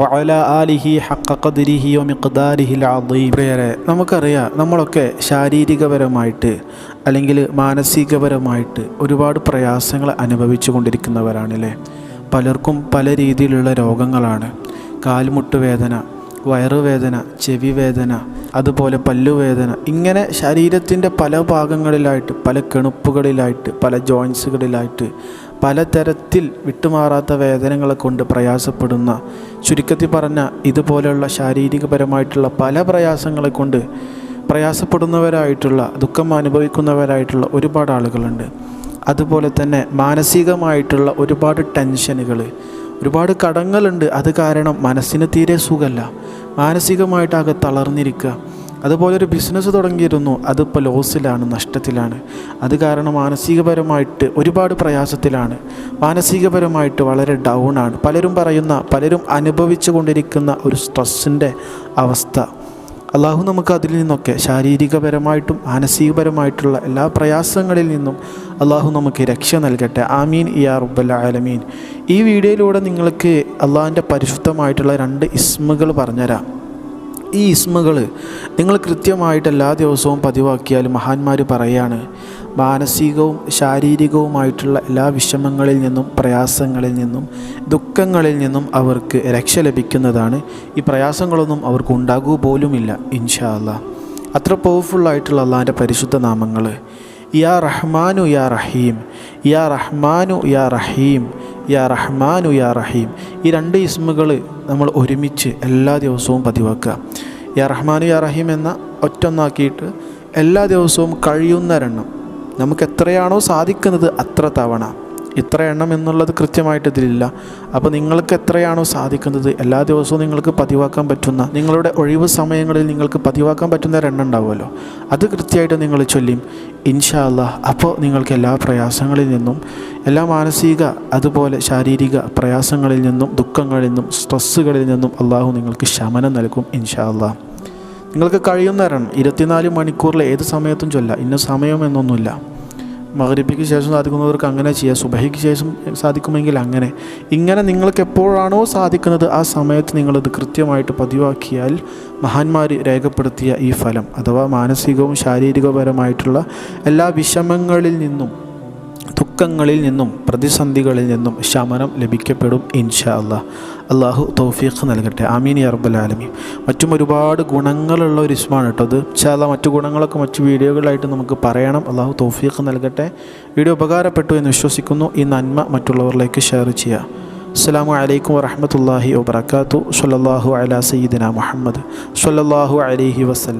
ആലിഹി പ്രിയരെ നമുക്കറിയാം നമ്മളൊക്കെ ശാരീരികപരമായിട്ട് അല്ലെങ്കിൽ മാനസികപരമായിട്ട് ഒരുപാട് പ്രയാസങ്ങൾ അനുഭവിച്ചു കൊണ്ടിരിക്കുന്നവരാണല്ലേ പലർക്കും പല രീതിയിലുള്ള രോഗങ്ങളാണ്. കാൽമുട്ട് വേദന വയറുവേദന ചെവി വേദന അതുപോലെ പല്ലുവേദന. ഇങ്ങനെ ശരീരത്തിന്റെ പല ഭാഗങ്ങളിലായിട്ട് പല കെണുപ്പുകളിലായിട്ട് പല ജോയിൻസുകളിലായിട്ട് പലതരത്തിൽ വിട്ടുമാറാത്ത വേദനകളെ കൊണ്ട് പ്രയാസപ്പെടുന്ന ചുരുക്കത്തിൽ പറഞ്ഞ ഇതുപോലെയുള്ള ശാരീരികപരമായിട്ടുള്ള പല പ്രയാസങ്ങളെ കൊണ്ട് പ്രയാസപ്പെടുന്നവരായിട്ടുള്ള ദുഃഖം അനുഭവിക്കുന്നവരായിട്ടുള്ള ഒരുപാട് ആളുകളുണ്ട്. അതുപോലെ തന്നെ മാനസികമായിട്ടുള്ള ഒരുപാട് ടെൻഷനുകൾ ഒരുപാട് കടങ്ങളുണ്ട്. അത് കാരണം മനസ്സിന് തീരെ സുഖമല്ല. മാനസികമായിട്ടാകെ തളർന്നിരിക്കുക അതുപോലെ ഒരു ബിസിനസ് തുടങ്ങിയിരുന്നു. അതിപ്പോൾ ലോസിലാണ് നഷ്ടത്തിലാണ്. അത് കാരണം മാനസികപരമായിട്ട് ഒരുപാട് പ്രയാസത്തിലാണ്. മാനസികപരമായിട്ട് വളരെ ഡൗൺ ആണ്. പലരും പറയുന്ന പലരും അനുഭവിച്ചു കൊണ്ടിരിക്കുന്ന ഒരു സ്ട്രെസ്സിന്റെ അവസ്ഥ. അള്ളാഹു നമുക്ക് അതിൽ നിന്നൊക്കെ ശാരീരികപരമായിട്ടും മാനസികപരമായിട്ടുള്ള എല്ലാ പ്രയാസങ്ങളിൽ നിന്നും അള്ളാഹു നമുക്ക് രക്ഷ നൽകട്ടെ. ആമീൻ ഇയാ റുബൽ ആലമീൻ. ഈ വീഡിയോയിലൂടെ നിങ്ങൾക്ക് അള്ളാഹിന്റെ പരിശുദ്ധമായിട്ടുള്ള രണ്ട് ഇസ്മുകൾ പറഞ്ഞുതരാം. ഈ ഇസ്മുകൾ നിങ്ങൾ കൃത്യമായിട്ട് എല്ലാ ദിവസവും പതിവാക്കിയാൽ മഹാന്മാർ പറയാണ് മാനസികവും ശാരീരികവുമായിട്ടുള്ള എല്ലാ വിഷമങ്ങളിൽ നിന്നും പ്രയാസങ്ങളിൽ നിന്നും ദുഃഖങ്ങളിൽ നിന്നും അവർക്ക് രക്ഷ ലഭിക്കുന്നതാണ്. ഈ പ്രയാസങ്ങളൊന്നും അവർക്ക് ഉണ്ടാകൂ പോലുമില്ല ഇൻഷാ അല്ലാ അത്ര പവർഫുള്ളായിട്ടുള്ള അള്ളാഹിന്റെ പരിശുദ്ധ നാമങ്ങൾ യാ റഹ്മാനു യാ റഹീം യാ റഹ്മാനു യാ റഹീം യാ റഹ്മാനു യാ റഹീം. ഈ രണ്ട് ഇസ്മുകൾ നമ്മൾ ഒരുമിച്ച് എല്ലാ ദിവസവും പതിവാക്കുക. യാ റഹ്മാനു യാ റഹീം എന്ന ഒറ്റൊന്നാക്കിയിട്ട് എല്ലാ ദിവസവും കഴിയുന്ന കഴിയുന്നൊരെണ്ണം. നമുക്ക് എത്രയാണോ സാധിക്കുന്നത് അത്ര തവണ. ഇത്ര എണ്ണം എന്നുള്ളത് കൃത്യമായിട്ട് ഇതിലില്ല. അപ്പോൾ നിങ്ങൾക്ക് എത്രയാണോ സാധിക്കുന്നത് എല്ലാ ദിവസവും നിങ്ങൾക്ക് പതിവാക്കാൻ പറ്റുന്ന നിങ്ങളുടെ ഒഴിവ് സമയങ്ങളിൽ നിങ്ങൾക്ക് പതിവാക്കാൻ പറ്റുന്ന എണ്ണം ഉണ്ടാവുമല്ലോ. അത് കൃത്യമായിട്ട് നിങ്ങൾ ചൊല്ലിയും ഇൻഷാ അല്ലാഹ് അപ്പോൾ നിങ്ങൾക്ക് എല്ലാ പ്രയാസങ്ങളിൽ നിന്നും എല്ലാ മാനസിക അതുപോലെ ശാരീരിക പ്രയാസങ്ങളിൽ നിന്നും ദുഃഖങ്ങളിൽ നിന്നും സ്ട്രെസ്സുകളിൽ നിന്നും അള്ളാഹു നിങ്ങൾക്ക് ശമനം നൽകും ഇൻഷാ അല്ലാഹ് നിങ്ങൾക്ക് എണ്ണം ഇരുപത്തിനാല് മണിക്കൂറിൽ ഏത് സമയത്തും ചൊല്ല ഇന്ന സമയം എന്നൊന്നുമില്ല. മകരിപ്പിക്ക് ശേഷം സാധിക്കുന്നവർക്ക് അങ്ങനെ ചെയ്യാം സുബഹിക്ക് ശേഷം സാധിക്കുമെങ്കിൽ അങ്ങനെ. ഇങ്ങനെ നിങ്ങൾക്ക് എപ്പോഴാണോ സാധിക്കുന്നത് ആ സമയത്ത് നിങ്ങളത് കൃത്യമായിട്ട് പതിവാക്കിയാൽ മഹാന്മാർ രേഖപ്പെടുത്തിയ ഈ ഫലം അഥവാ മാനസികവും ശാരീരികപരമായിട്ടുള്ള എല്ലാ വിഷമങ്ങളിൽ നിന്നും ദുഃഖങ്ങളിൽ നിന്നും പ്രതിസന്ധികളിൽ നിന്നും ശമനം ലഭിക്കപ്പെടും ഇൻഷാ അള്ളാഹ് അള്ളാഹു തൗഫീഖ് നൽകട്ടെ. ആമീൻ അറബൽ ആലമീൻ. മറ്റും ഒരുപാട് ഗുണങ്ങളുള്ള ഒരു ഇസ്മാണ് കേട്ടോ അത്. ഇൻഷാല്ല മറ്റു ഗുണങ്ങളൊക്കെ മറ്റു വീഡിയോകളായിട്ട് നമുക്ക് പറയണം. അള്ളാഹു തൗഫീഖ് നൽകട്ടെ. വീഡിയോ ഉപകാരപ്പെട്ടു എന്ന് വിശ്വസിക്കുന്നു. ഈ നന്മ മറ്റുള്ളവരിലേക്ക് ഷെയർ ചെയ്യുക. അസ്സാം വലൈക്കും വറഹമത്തല്ലാഹി വാബർക്കാത്തു സല്ലാഹു അല സയ്യിദിന മുഹമ്മദ്. സല്ലാഹു അലഹി വസ്ലം